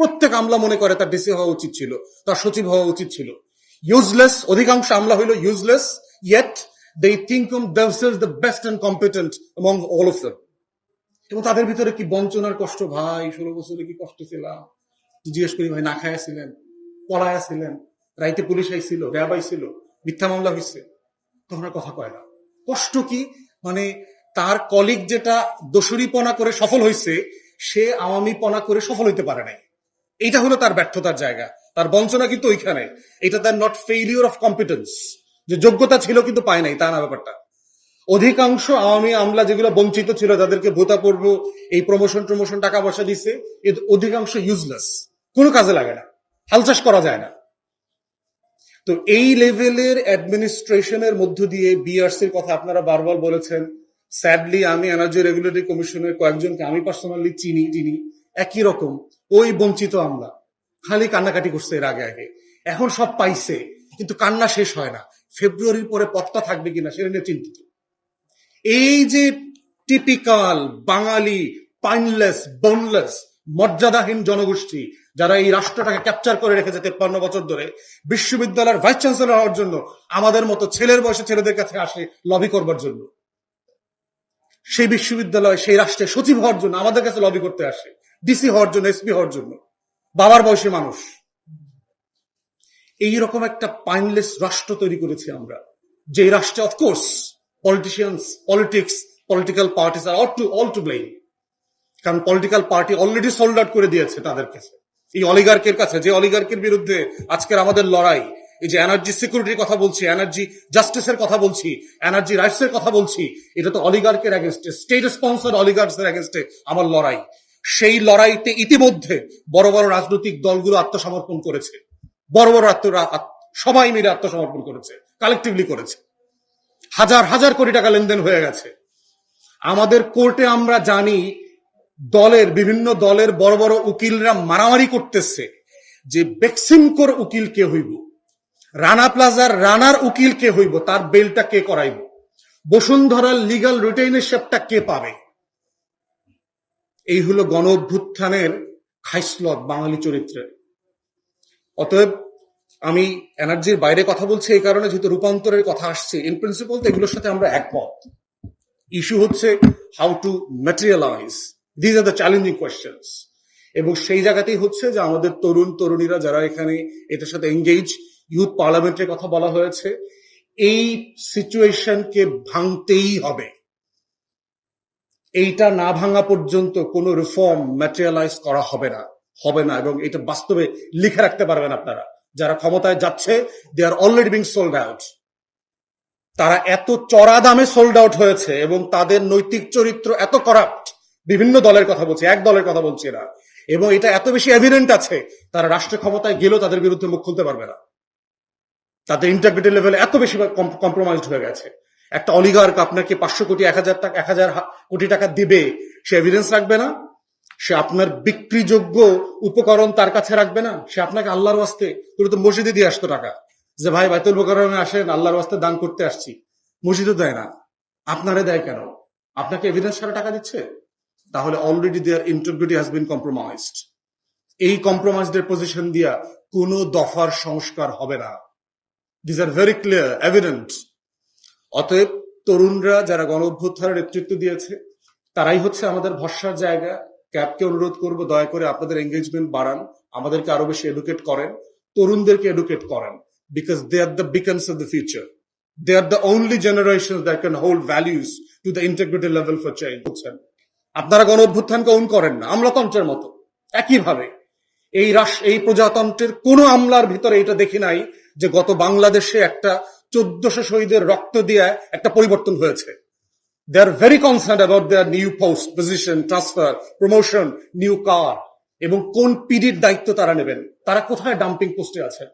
প্রত্যেক আমলা মনে করে তার ডিসি হওয়া উচিত ছিল, তার সচিব হওয়া উচিত ছিল। ইউজলেস অধিকাংশ আমলা হইল useless yet they think among themselves the best and competent among all of them এবং তাদের ভিতরে কি বঞ্চনার কষ্ট? ভাই, ষোলো বছরে কি কষ্ট ছিলাম জিজ্ঞেস করি, ভাই, না খায়া ছিলেন? পলায়া ছিলেন? রাইতে পুলিশ আইছিল, র্যাব আইছিল, মিথ্যা মামলা হয়েছে তখন আর কথা কয় না। কষ্ট কি? মানে তার কলিগ যেটা দোষরীপনা করে সফল হয়েছে সে আওয়ামীপনা করে সফল হইতে পারে নাই। এইটা হলো তার ব্যর্থতার জায়গা। তার বঞ্চনা কিন্তু ওইখানে। এটা তার নট ফেইলিওর অফ কম্পিটেন্স যে যোগ্যতা ছিল কিন্তু পায় নাই, তা না ব্যাপারটা। অধিকাংশ আওয়ামী আমলা যেগুলো বঞ্চিত ছিল তাদেরকে ভোতা পর্ব, এই প্রমোশন প্রমোশন টাকা পয়সা দিচ্ছে অধিকাংশ ইউজলেস কোনো কাজে লাগে না। হাল চাষ করা যায় না। তো এই লেভেলের অ্যাডমিনিস্ট্রেশনের মধ্য দিয়ে বিআরসির কথা আপনারা বারবার বলেছেন। স্যাডলি আমি এনার্জি রেগুলেটরি কমিশনের কয়েকজনকে, আমি পার্সোনালি চিনি চিনি একই রকম। ওই বঞ্চিত আমরা। খালি কান্নাকাটি করছে এর আগে আগে। এখন সব পাইছে, কিন্তু কান্না শেষ হয় না। ফেব্রুয়ারির পরে পথটা থাকবে কিনা সেটা নিয়ে চিন্তিত। এই যে টিপিক্যাল বাঙালি, পাইনলেস বোনলেস মর্যাদাহীন জনগোষ্ঠী, যারা এই রাষ্ট্রটাকে ক্যাপচার করে রেখেছে তেপ্পান্ন বছর ধরে, বিশ্ববিদ্যালয়ের ভাইস চ্যান্সেলর হওয়ার জন্য, আমাদের মতো ছেলের বয়সে ছেলেদের কাছে আসে লবি করবার জন্য। সেই বিশ্ববিদ্যালয়, সেই রাষ্ট্রের সচিব হওয়ার জন্য আমাদের কাছে লবি করতে আসে। ডিসি হওয়ার জন্য এসপি হওয়ার জন্য। বাবার বয়সী মানুষ। এইরকম একটা পাইনলেস রাষ্ট্র তৈরি করেছি আমরা। যে রাষ্ট্রে of course politicians politics political parties are all to all to blame কারণ political party already sold out করে দিয়েছে তাদের কাছে। এই অলিগার্কের কাছে, যে অলিগার্কের বিরুদ্ধে আজকের আমাদের লড়াই, এই যে এনার্জি সিকিউরিটির কথা বলছি এনার্জি জাস্টিসের কথা বলছি এনার্জি রাইটস এর কথা বলছি, এটা তো অলিগার্কের এগেনস্টে স্টেট স্পন্সর অলিগার্কস এর এগেনস্টে আমার লড়াই। সেই লড়াইতে ইতিমধ্যে বড় বড় রাজনৈতিক দলগুলো আত্মসমর্পণ করেছে। বড় বড় আত্ম সবাই মিলে আত্মসমর্পণ করেছে কালেকটিভলি করেছে। হাজার হাজার কোটি টাকা লেনদেন হয়ে গেছে। আমাদের কোর্টে আমরা জানি, দলের, বিভিন্ন দলের বড় বড় উকিলরা মারামারি করতেছে যে বেক্সিমকোর উকিল কে হইব রানা প্লাজার রানার উকিল কে হইব, তার বেলটা কে করাইব, বসুন্ধরার লিগাল রিটেইনারশিপটা কে পাবে। এই হলো গণ অভ্যুত্থানের খাইসলত বাঙালি চরিত্রের। অতএব আমি এনার্জির বাইরে কথা বলছি এই কারণে, যেহেতু রূপান্তরের কথা আসছে ইন প্রিন্সিপাল তো এগুলোর সাথে আমরা একমত। ইস্যু হচ্ছে how to materialize these are the challenging questions এবং সেই জায়গাতেই হচ্ছে যে আমাদের তরুণ তরুণীরা যারা এখানে এটার সাথে এঙ্গেজ ইউথ পার্লামেন্টের কথা বলা হয়েছে, এই সিচুয়েশনকে ভাঙতেই হবে। এইটা না ভাঙা পর্যন্ত কোনো রিফর্ম ম্যাটেরিয়ালাইজ করা হবে না হবে না এবং এটা বাস্তবে লিখে রাখতে পারবেন আপনারা। যারা ক্ষমতায় যাচ্ছে they are already being sold out তারা এত চড়া দামে সোল্ড আউট হয়েছে এবং তাদের নৈতিক চরিত্র এত করাপ্ট বিভিন্ন দলের কথা বলছি, এক দলের কথা বলছি না। এবং এটা এত বেশি এভিডেন্ট আছে, তারা রাষ্ট্র ক্ষমতায় গেলেও তাদের বিরুদ্ধে মুখ খুলতে পারবে না। তাদের ইন্টারগ্রিটি লেভেল এত বেশি কম্প্রোমাইজড হয়ে গেছে। একটা অলিগার্ক আপনাকে পাঁচশো কোটি, এক হাজার টাকা, এক হাজার কোটি টাকা দেবে, সে এভিডেন্স রাখবে না? সে আপনার বিক্রিযোগ্য উপকরণ তার কাছে রাখবে না? সে আপনাকে আল্লাহর ওয়াস্তে তুমি তো মসজিদে দিয়ে আসতো টাকা। যে ভাই, বাইতুল উপকরণে আসেন, আল্লাহর ওয়াস্তে দান করতে আসছি। মসজিদও দেয় না। আপনারে দেয় কেন? আপনাকে এভিডেন্স ছাড়া টাকা দিচ্ছে? তাহলে already their integrity has been compromised এই কম্প্রোমাইজড পজিশন দিয়া কোনো দফার সংস্কার হবে না। This are very clear evident অতএব তরুণরা যারা গণ অভ্যুত্থানের নেতৃত্ব দিয়েছে, তারাই হচ্ছে আমাদের ভরসার জায়গা। ক্যাবকে অনুরোধ করব, দয়া করে আপনাদের এঙ্গেজমেন্ট বাড়ান, আমাদেরকে আরও বেশি এডুকেট করেন, তরুণদেরকে এডুকেট করেন because they are the beacons of the future they are the only generation that can hold values to the integrity level for change বুঝছেন আপনারা গণ অভ্যুত্থানকে অন করেন না, আমলাতন্ত্রের মতো। একইভাবে, এই রাষ্ট্র, এই প্রজাতন্ত্রের কোন আমলার ভিতরে এটা দেখি নাই যে গত বাংলাদেশে একটা চোদ্দশো শহীদের রক্ত দিয়ে একটা পরিবর্তন হয়েছে। They are very concern about their new post position transfer promotion new car এবং কোন পিডির দায়িত্ব তারা নেবেন? তারা কোথায় ডাম্পিং পোস্টে আছেন?